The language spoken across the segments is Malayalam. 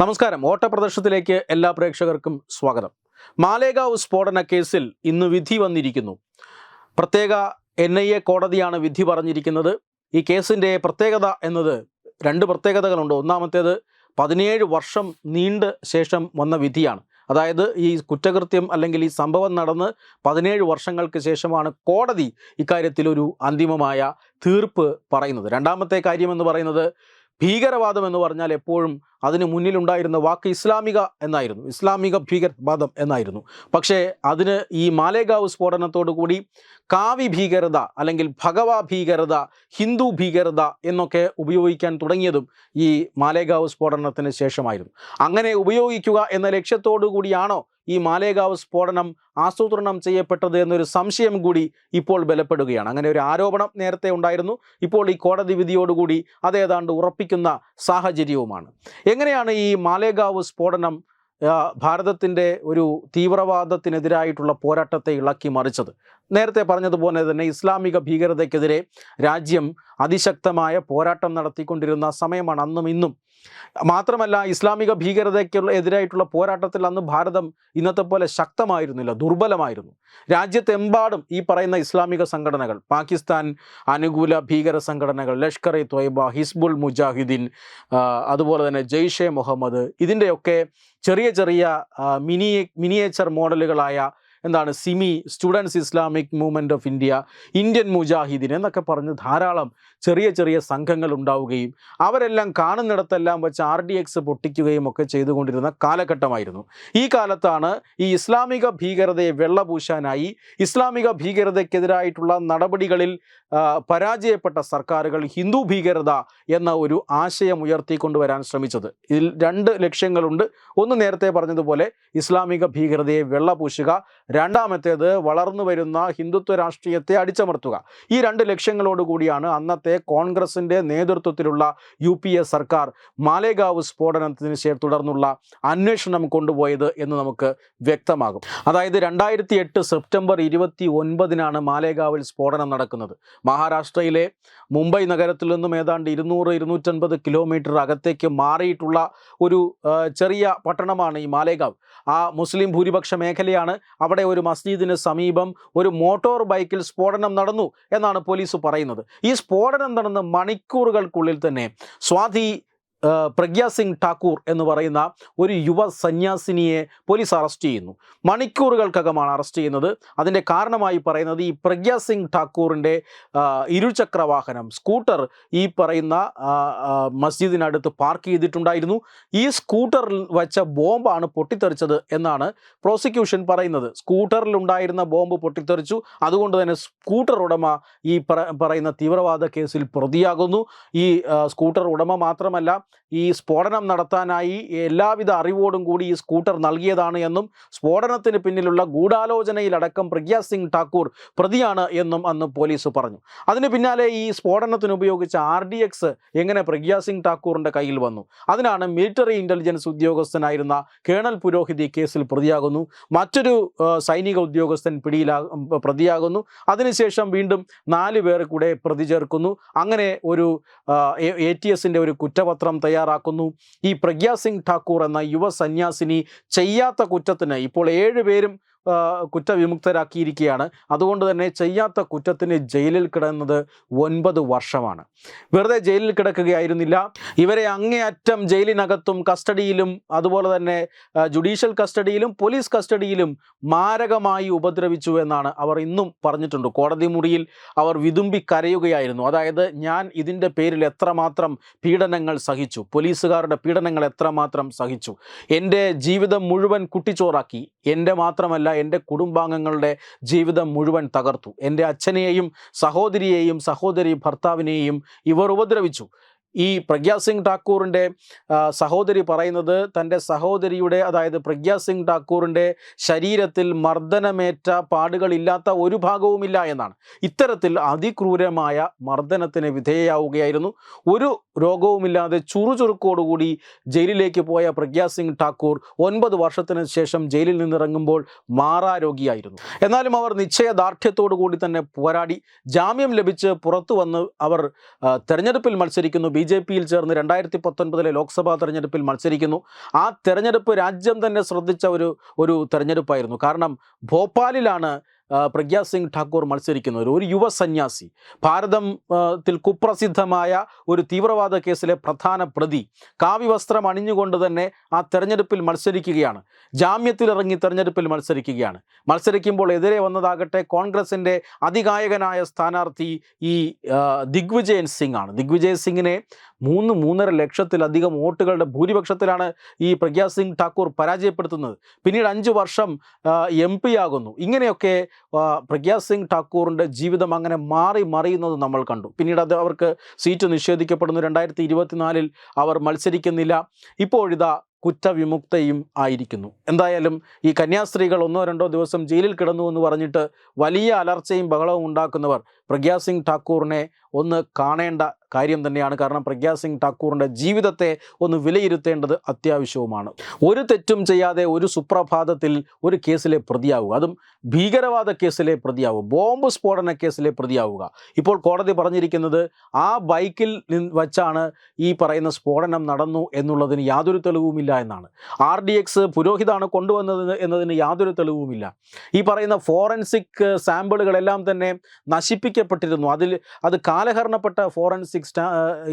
നമസ്കാരം. ഓട്ടപ്രദർശനത്തിലേക്ക് എല്ലാ പ്രേക്ഷകർക്കും സ്വാഗതം. മാലേഗാവ് സ്ഫോടന കേസിൽ ഇന്ന് വിധി വന്നിരിക്കുന്നു. പ്രത്യേക എൻ ഐ എ കോടതിയാണ് വിധി പറഞ്ഞിരിക്കുന്നത്. ഈ കേസിന്റെ പ്രത്യേകത എന്നത് രണ്ട് പ്രത്യേകതകളുണ്ട്. ഒന്നാമത്തേത് പതിനേഴ് വർഷം നീണ്ട ശേഷം വന്ന വിധിയാണ്. അതായത് ഈ കുറ്റകൃത്യം അല്ലെങ്കിൽ ഈ സംഭവം നടന്ന് പതിനേഴ് വർഷങ്ങൾക്ക് ശേഷമാണ് കോടതി ഇക്കാര്യത്തിലൊരു അന്തിമമായ തീർപ്പ് പറയുന്നത്. രണ്ടാമത്തെ കാര്യമെന്ന് പറയുന്നത് ഭീകരവാദം എന്ന് പറഞ്ഞാൽ എപ്പോഴും അതിന് മുന്നിലുണ്ടായിരുന്ന വാക്ക് ഇസ്ലാമിക എന്നായിരുന്നു. ഇസ്ലാമിക ഭീകരവാദം എന്നായിരുന്നു. പക്ഷേ അതിന് ഈ മാലേഗാവ് സ്ഫോടനത്തോടു കൂടി കാവി ഭീകരത അല്ലെങ്കിൽ ഭഗവ ഭീകരത ഹിന്ദു ഭീകരത എന്നൊക്കെ ഉപയോഗിക്കാൻ തുടങ്ങിയതും ഈ മാലേഗാവ് സ്ഫോടനത്തിന് ശേഷമായിരുന്നു. അങ്ങനെ ഉപയോഗിക്കുക എന്ന ലക്ഷ്യത്തോടു കൂടിയാണോ ഈ മാലേഗാവ് സ്ഫോടനം ആസൂത്രണം ചെയ്യപ്പെട്ടത് എന്നൊരു സംശയം കൂടി ഇപ്പോൾ ബലപ്പെടുകയാണ്. അങ്ങനെ ഒരു ആരോപണം നേരത്തെ ഉണ്ടായിരുന്നു. ഇപ്പോൾ ഈ കോടതി വിധിയോടുകൂടി അതേതാണ്ട് ഉറപ്പിക്കുന്ന സാഹചര്യവുമാണ്. എങ്ങനെയാണ് ഈ മാലേഗാവ് സ്ഫോടനം ഭാരതത്തിന്റെ ഒരു തീവ്രവാദത്തിനെതിരായിട്ടുള്ള പോരാട്ടത്തെ ഇളക്കി മറിച്ചത്? നേരത്തെ പറഞ്ഞതുപോലെ തന്നെ ഇസ്ലാമിക ഭീകരതയ്ക്കെതിരെ രാജ്യം അതിശക്തമായ പോരാട്ടം നടത്തിക്കൊണ്ടിരുന്ന സമയമാണ് അന്നും ഇന്നും. മാത്രമല്ല ഇസ്ലാമിക ഭീകരതയ്ക്കുള്ള എതിരായിട്ടുള്ള പോരാട്ടത്തിൽ അന്ന് ഭാരതം ഇന്നത്തെ പോലെ ശക്തമായിരുന്നില്ല ദുർബലമായിരുന്നു. രാജ്യത്തെമ്പാടും ഈ പറയുന്ന ഇസ്ലാമിക സംഘടനകൾ പാകിസ്ഥാൻ അനുകൂല ഭീകര സംഘടനകൾ ലഷ്കർ ഇ ത്വയ്ബ ഹിസ്ബുൾ മുജാഹിദ്ദീൻ അതുപോലെ തന്നെ ജെയ്ഷെ മുഹമ്മദ് ഇതിന്റെയൊക്കെ ചെറിയ ചെറിയ മിനി മിനിയേച്ചർ മോഡലുകളായ എന്താണ് SIMI students Islamic movement of India Indian Mujahideen എന്നൊക്കെ പറഞ്ഞ് ധാരാളം ചെറിയ ചെറിയ സംഘങ്ങൾ ഉണ്ടാവുകയും അവരെല്ലാം കാണുന്നിടത്തെല്ലാം വെച്ച് ആർ ഡി എക്സ് പൊട്ടിക്കുകയും ഒക്കെ ചെയ്തുകൊണ്ടിരുന്ന കാലഘട്ടമായിരുന്നു. ഈ കാലത്താണ് ഈ ഇസ്ലാമിക ഭീകരതയെ വെള്ളപൂശാനായി ഇസ്ലാമിക ഭീകരതയ്ക്കെതിരായിട്ടുള്ള നടപടികളിൽ പരാജയപ്പെട്ട സർക്കാരുകൾ ഹിന്ദു ഭീകരത എന്ന ഒരു ആശയം ഉയർത്തിക്കൊണ്ടുവരാൻ ശ്രമിച്ചത്. ഇതിൽ രണ്ട് ലക്ഷ്യങ്ങളുണ്ട്. ഒന്ന് നേരത്തെ പറഞ്ഞതുപോലെ ഇസ്ലാമിക ഭീകരതയെ വെള്ളപൂശുക രണ്ടാമത്തേത് വളർന്നു വരുന്ന ഹിന്ദുത്വ രാഷ്ട്രീയത്തെ അടിച്ചമർത്തുക. ഈ രണ്ട് ലക്ഷ്യങ്ങളോടുകൂടിയാണ് അന്നത്തെ കോൺഗ്രസിന്റെ നേതൃത്വത്തിലുള്ള യു പി എ സർക്കാർ മാലേഗാവ് സ്ഫോടനത്തിന് ശേഷം തുടർന്നുള്ള അന്വേഷണം കൊണ്ടുപോയത് എന്ന് നമുക്ക് വ്യക്തമാകും. അതായത് രണ്ടായിരത്തി എട്ട് സെപ്റ്റംബർ ഇരുപത്തി ഒൻപതിനാണ് മാലേഗാവിൽ സ്ഫോടനം നടക്കുന്നത്. മഹാരാഷ്ട്രയിലെ മുംബൈ നഗരത്തിൽ നിന്നും ഏതാണ്ട് ഇരുന്നൂറ് ഇരുന്നൂറ്റൻപത് കിലോമീറ്റർ അകത്തേക്ക് മാറിയിട്ടുള്ള ഒരു ചെറിയ പട്ടണമാണ് ഈ മാലേഗാവ്. ആ മുസ്ലിം ഭൂരിപക്ഷ മേഖലയാണ് അവിടെ ഒരു മസ്ജിദിന് സമീപം ഒരു മോട്ടോർ ബൈക്കിൽ സ്ഫോടനം നടന്നു എന്നാണ് പോലീസ് പറയുന്നത്. ഈ സ്ഫോടനം നടന്ന് മണിക്കൂറുകൾക്കുള്ളിൽ തന്നെ സ്വാതി പ്രഗ്യാ സിംഗ് ഠാക്കൂർ എന്ന് പറയുന്ന ഒരു യുവ സന്യാസിനിയെ പോലീസ് അറസ്റ്റ് ചെയ്യുന്നു. മണിക്കൂറുകൾക്കകമാണ് അറസ്റ്റ് ചെയ്യുന്നത്. അതിന്റെ കാരണമായി പറയുന്നത് ഈ പ്രഗ്യാ സിംഗ് ഠാക്കൂറിന്റെ ഇരുചക്രവാഹനം ഇരുചക്ര വാഹനം സ്കൂട്ടർ ഈ പറയുന്ന മസ്ജിദിനടുത്ത് പാർക്ക് ചെയ്തിട്ടുണ്ടായിരുന്നു. ഈ സ്കൂട്ടറിൽ വെച്ച ബോംബാണ് പൊട്ടിത്തെറിച്ചത് എന്നാണ് പ്രോസിക്യൂഷൻ പറയുന്നത്. സ്കൂട്ടറിൽ ഉണ്ടായിരുന്ന ബോംബ് പൊട്ടിത്തെറിച്ചു. അതുകൊണ്ട് തന്നെ സ്കൂട്ടർ ഉടമ ഈ പറയുന്ന തീവ്രവാദ കേസിൽ പ്രതിയാകുന്നു. ഈ സ്കൂട്ടർ ഉടമ മാത്രമല്ല ഈ സ്ഫോടനം നടത്താനായി എല്ലാവിധ അറിവോടും കൂടി ഈ സ്കൂട്ടർ നൽകിയതാണ് എന്നും സ്ഫോടനത്തിന് പിന്നിലുള്ള ഗൂഢാലോചനയിലടക്കം പ്രഗ്യാ സിംഗ് ഠാക്കൂർ പ്രതിയാണ് എന്നും അന്ന് പോലീസ് പറഞ്ഞു. അതിന് പിന്നാലെ ഈ സ്ഫോടനത്തിന് ഉപയോഗിച്ച ആർ ഡി എക്സ് എങ്ങനെ പ്രഗ്യാ സിംഗ് ഠാക്കൂറിന്റെ കയ്യിൽ വന്നു? അതിനാണ് മിലിറ്ററി ഇന്റലിജൻസ് ഉദ്യോഗസ്ഥനായിരുന്ന കേണൽ പുരോഹിതി കേസിൽ പ്രതിയാകുന്നു. മറ്റൊരു സൈനിക ഉദ്യോഗസ്ഥൻ പിടിയിലാ പ്രതിയാകുന്നു. അതിനുശേഷം വീണ്ടും നാല് പേർ കൂടെ പ്രതി ചേർക്കുന്നു. അങ്ങനെ ഒരു എ ടി എസിന്റെ ഒരു കുറ്റപത്രം തയ്യാറാക്കുന്നു. ഈ പ്രഗ്യാ സിംഗ് ഠാക്കൂർ എന്ന യുവ സന്യാസിനി ചെയ്യാത്ത കുറ്റത്തിന് ഇപ്പോൾ ഏഴ് പേരും ആ, കുറ്റവിമുക്തരാക്കിയിരിക്കുകയാണ്. അതുകൊണ്ട് തന്നെ ചെയ്യാത്ത കുറ്റത്തിന് ജയിലിൽ കിടന്നത് ഒൻപത് വർഷമാണ്. വെറുതെ ജയിലിൽ കിടക്കുകയായിരുന്നില്ല. ഇവരെ അങ്ങേയറ്റം ജയിലിനകത്തും കസ്റ്റഡിയിലും അതുപോലെ തന്നെ ജുഡീഷ്യൽ കസ്റ്റഡിയിലും പോലീസ് കസ്റ്റഡിയിലും മാരകമായി ഉപദ്രവിച്ചു എന്നാണ് അവർ ഇന്നും പറഞ്ഞിട്ടുണ്ട്. കോടതി മുറിയിൽ അവർ വിതുമ്പി കരയുകയായിരുന്നു. അതായത് ഞാൻ ഇതിന്റെ പേരിൽ എത്രമാത്രം പീഡനങ്ങൾ സഹിച്ചു. പോലീസുകാരുടെ പീഡനങ്ങൾ എത്രമാത്രം സഹിച്ചു. എന്റെ ജീവിതം മുഴുവൻ കുട്ടിച്ചോറാക്കി. എന്റെ മാത്രമല്ല എന്റെ കുടുംബാംഗങ്ങളുടെ ജീവിതം മുഴുവൻ തകർത്തു. എന്റെ അച്ഛനെയും സഹോദരിയെയും സഹോദരി ഭർത്താവിനെയും ഇവർ ഉപദ്രവിച്ചു. ഈ പ്രഗ്യാ സിംഗ് ഠാക്കൂറിന്റെ സഹോദരി പറയുന്നത് തന്റെ സഹോദരിയുടെ അതായത് പ്രഗ്യാ സിംഗ് ഠാക്കൂറിന്റെ ശരീരത്തിൽ മർദ്ദനമേറ്റ പാടുകളില്ലാത്ത ഒരു ഭാഗവുമില്ല എന്നാണ്. ഇത്തരത്തിൽ അതിക്രൂരമായ മർദ്ദനത്തിന് വിധേയയാവുകയായിരുന്നു. ഒരു രോഗവുമില്ലാതെ ചുറുചുറുക്കോടുകൂടി ജയിലിലേക്ക് പോയ പ്രഗ്യാ സിംഗ് ഠാക്കൂർ ഒൻപത് വർഷത്തിന് ശേഷം ജയിലിൽ നിന്നിറങ്ങുമ്പോൾ മാറാരോഗിയായിരുന്നു. എന്നാലും അവർ നിശ്ചയദാർഢ്യത്തോടു കൂടി തന്നെ പോരാടി. ജാമ്യം ലഭിച്ച് പുറത്തു വന്ന് അവർ തെരഞ്ഞെടുപ്പിൽ മത്സരിക്കുന്നു. ബി ജെ പിയിൽ ചേർന്ന് രണ്ടായിരത്തി പത്തൊൻപതിലെ ലോക്സഭാ തെരഞ്ഞെടുപ്പിൽ മത്സരിക്കുന്നു. ആ തെരഞ്ഞെടുപ്പ് രാജ്യം തന്നെ ശ്രദ്ധിച്ച ഒരു ഒരു തെരഞ്ഞെടുപ്പായിരുന്നു. കാരണം ഭോപ്പാലിലാണ് പ്രഗ്യാ സിംഗ് ഠാക്കൂർ മത്സരിക്കുന്നത് ഒരു യുവ സന്യാസി. ഭാരതത്തിൽ ത്തിൽ കുപ്രസിദ്ധമായ ഒരു തീവ്രവാദ കേസിലെ പ്രധാന പ്രതി. കാവ്യവസ്ത്രം അണിഞ്ഞുകൊണ്ട് തന്നെ ആ തെരഞ്ഞെടുപ്പിൽ മത്സരിക്കുകയാണ്. ജാമ്യത്തിലിറങ്ങി തെരഞ്ഞെടുപ്പിൽ മത്സരിക്കുകയാണ്. മത്സരിക്കുമ്പോൾ എതിരെ വന്നതാകട്ടെ കോൺഗ്രസിന്റെ അതികായകനായ സ്ഥാനാർത്ഥി ഈ ദിഗ്വിജയൻ സിംഗ് ആണ് ദിഗ്വിജയ് സിംഗിനെ മൂന്ന് മൂന്നര ലക്ഷത്തിലധികം വോട്ടുകളുടെ ഭൂരിപക്ഷത്തിലാണ് ഈ പ്രഗ്യാ സിംഗ് ഠാക്കൂർ പരാജയപ്പെടുത്തുന്നത്. പിന്നീട് അഞ്ച് വർഷം എം പി ആകുന്നു. ഇങ്ങനെയൊക്കെ പ്രഗ്യാ സിംഗ് ഠാക്കൂറിന്റെ ജീവിതം അങ്ങനെ മാറി മറിയുന്നത് നമ്മൾ കണ്ടു. പിന്നീട് അത് അവർക്ക് സീറ്റ് നിഷേധിക്കപ്പെടുന്നു. രണ്ടായിരത്തി ഇരുപത്തിനാലിൽ അവർ മത്സരിക്കുന്നില്ല. ഇപ്പോഴിതാ കുറ്റവിമുക്തയും ആയിരിക്കുന്നു. എന്തായാലും ഈ കന്യാസ്ത്രീകൾ ഒന്നോ രണ്ടോ ദിവസം ജയിലിൽ കിടന്നു എന്ന് പറഞ്ഞിട്ട് വലിയ അലർച്ചയും ബഹളവും ഉണ്ടാക്കുന്നവർ പ്രഗ്യാ സിംഗ് ഠാക്കൂറിനെ ഒന്ന് കാണേണ്ട കാര്യം തന്നെയാണ്. കാരണം പ്രഗ്യാ സിംഗ് ഠാക്കൂറിന്റെ ജീവിതത്തെ ഒന്ന് വിലയിരുത്തേണ്ടത് അത്യാവശ്യവുമാണ്. ഒരു തെറ്റും ചെയ്യാതെ ഒരു സുപ്രഭാതത്തിൽ ഒരു കേസിലെ പ്രതിയാവുക. അതും ഭീകരവാദ കേസിലെ പ്രതിയാവുക. ബോംബ് സ്ഫോടന കേസിലെ പ്രതിയാവുക. ഇപ്പോൾ കോടതി പറഞ്ഞിരിക്കുന്നത് ആ ബൈക്കിൽ വച്ചാണ് ഈ പറയുന്ന സ്ഫോടനം നടന്നു എന്നുള്ളതിന് യാതൊരു തെളിവുമില്ല എന്നാണ്. ആർ ഡി എക്സ് പുരോഹിതാണ് കൊണ്ടുവന്നത് എന്നതിന് യാതൊരു തെളിവുമില്ല. ഈ പറയുന്ന ഫോറൻസിക് സാമ്പിളുകളെല്ലാം തന്നെ നശിപ്പിക്കപ്പെട്ടിരുന്നു അതിൽ അത് കാലഹരണപ്പെട്ട ഫോറൻസിക്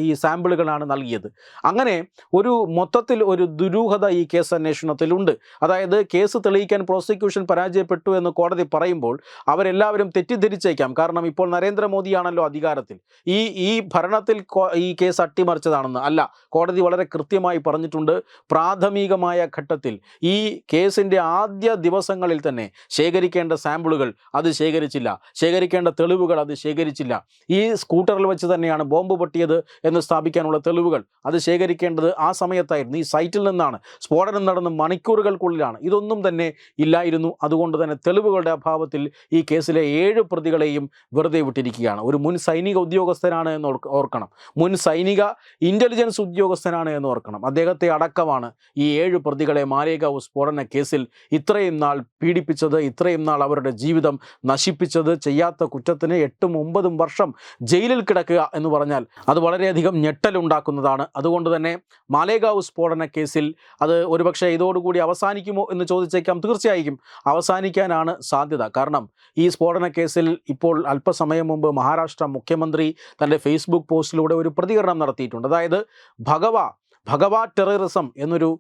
ഈ സാമ്പിളുകളാണ് നൽകിയത്. അങ്ങനെ ഒരു മൊത്തത്തിൽ ഒരു ദുരൂഹത ഈ കേസ് അന്വേഷണത്തിലുണ്ട്. അതായത് കേസ് തെളിയിക്കാൻ പ്രോസിക്യൂഷൻ പരാജയപ്പെട്ടു എന്ന് കോടതി പറയുമ്പോൾ അവരെല്ലാവരും തെറ്റിദ്ധരിച്ചേക്കാം. കാരണം ഇപ്പോൾ നരേന്ദ്രമോദിയാണല്ലോ അധികാരത്തിൽ. ഈ ഈ ഭരണത്തിൽ ഈ കേസ് അട്ടിമറിച്ചതാണെന്ന് അല്ല കോടതി വളരെ കൃത്യമായി പറഞ്ഞിട്ടുണ്ട്. പ്രാഥമികമായ ഘട്ടത്തിൽ ഈ കേസിന്റെ ആദ്യ ദിവസങ്ങളിൽ തന്നെ ശേഖരിക്കേണ്ട സാമ്പിളുകൾ അത് ശേഖരിച്ചില്ല. ശേഖരിക്കേണ്ട തെളിവുകൾ അത് ശേഖരിച്ചില്ല. ഈ സ്കൂട്ടറിൽ വെച്ച് തന്നെയാണ് ബോംബ് പൊട്ടിയത് എന്ന് സ്ഥാപിക്കാനുള്ള തെളിവുകൾ അത് ശേഖരിക്കേണ്ടത് ആ സമയത്തായിരുന്നു. ഈ സൈറ്റിൽ നിന്നാണ്. സ്ഫോടനം നടന്ന മണിക്കൂറുകൾക്കുള്ളിലാണ്. ഇതൊന്നും തന്നെ ഇല്ലായിരുന്നു. അതുകൊണ്ട് തന്നെ തെളിവുകളുടെ അഭാവത്തിൽ ഈ കേസിലെ ഏഴ് പ്രതികളെയും വെറുതെ വിട്ടിരിക്കുകയാണ്. ഒരു മുൻ സൈനിക ഉദ്യോഗസ്ഥനാണ് എന്ന് ഓർക്കണം. മുൻ സൈനിക ഇന്റലിജൻസ് ഉദ്യോഗസ്ഥനാണ് എന്ന് ഓർക്കണം. അദ്ദേഹത്തെ അടക്കമാണ് ഈ ഏഴ് പ്രതികളെ മാലേഗാവ് സ്ഫോടന കേസിൽ ഇത്രയും നാൾ പീഡിപ്പിച്ചത് ഇത്രയും നാൾ അവരുടെ ജീവിതം നശിപ്പിച്ചത് ചെയ്യാത്ത കുറ്റത്തിന് എട്ടും ഒമ്പതും വർഷം ജയിലിൽ കിടക്കുക എന്ന് പറഞ്ഞാൽ അത് വളരെയധികം ഞെട്ടലുണ്ടാക്കുന്നതാണ് അതുകൊണ്ട് തന്നെ മാലേഗാവ് സ്ഫോടന കേസിൽ അത് ഒരുപക്ഷെ ഇതോടുകൂടി അവസാനിക്കുമോ എന്ന് ചോദിച്ചേക്കാം. തീർച്ചയായും അവസാനിക്കാനാണ് സാധ്യത. കാരണം ഈ സ്ഫോടന കേസിൽ ഇപ്പോൾ അല്പസമയം മുമ്പ് മഹാരാഷ്ട്ര മുഖ്യമന്ത്രി തന്റെ ഫേസ്ബുക്ക് പോസ്റ്റിലൂടെ ഒരു പ്രതികരണം നടത്തിയിട്ടുണ്ട്. അതായത് ഭഗവ ഭഗവാ ടെററിസം എന്നൊരു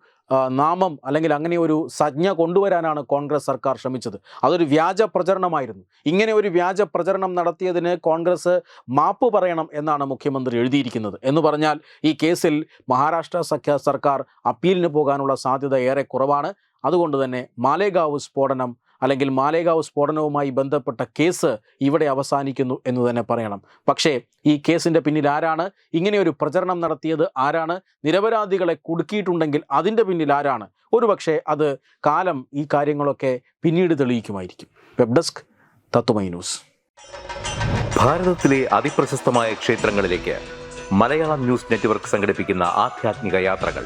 നാമം അല്ലെങ്കിൽ അങ്ങനെ ഒരു സജ്ഞ കൊണ്ടുവരാനാണ് കോൺഗ്രസ് സർക്കാർ ശ്രമിച്ചത്. അതൊരു വ്യാജ പ്രചരണമായിരുന്നു. ഇങ്ങനെ ഒരു വ്യാജ പ്രചരണം നടത്തിയതിന് കോൺഗ്രസ് മാപ്പ് പറയണം എന്നാണ് മുഖ്യമന്ത്രി എഴുതിയിരിക്കുന്നത്. എന്ന് പറഞ്ഞാൽ ഈ കേസിൽ മഹാരാഷ്ട്ര സഖ്യ സർക്കാർ അപ്പീലിന് പോകാനുള്ള സാധ്യത ഏറെ കുറവാണ്. അതുകൊണ്ട് തന്നെ മാലേഗാവ് സ്ഫോടനം അല്ലെങ്കിൽ മാലേഗാവ് സ്ഫോടനവുമായി ബന്ധപ്പെട്ട കേസ് ഇവിടെ അവസാനിക്കുന്നു എന്ന് തന്നെ പറയണം. പക്ഷേ ഈ കേസിന്റെ പിന്നിൽ ആരാണ്? ഇങ്ങനെ ഒരു പ്രചരണം നടത്തിയത് ആരാണ്? നിരപരാധികളെ കുടുക്കിയിട്ടുണ്ടെങ്കിൽ അതിന്റെ പിന്നിൽ ആരാണ്? ഒരുപക്ഷെ അത് കാലം ഈ കാര്യങ്ങളൊക്കെ പിന്നീട് തെളിയിക്കുമായിരിക്കും. Web desk Tatwamayi news. ഭാരതത്തിലെ അതിപ്രശസ്തമായ ക്ഷേത്രങ്ങളിലേക്ക് മലയാളം ന്യൂസ് നെറ്റ്വർക്ക് സംഘടിപ്പിക്കുന്ന ആധ്യാത്മിക യാത്രകൾ.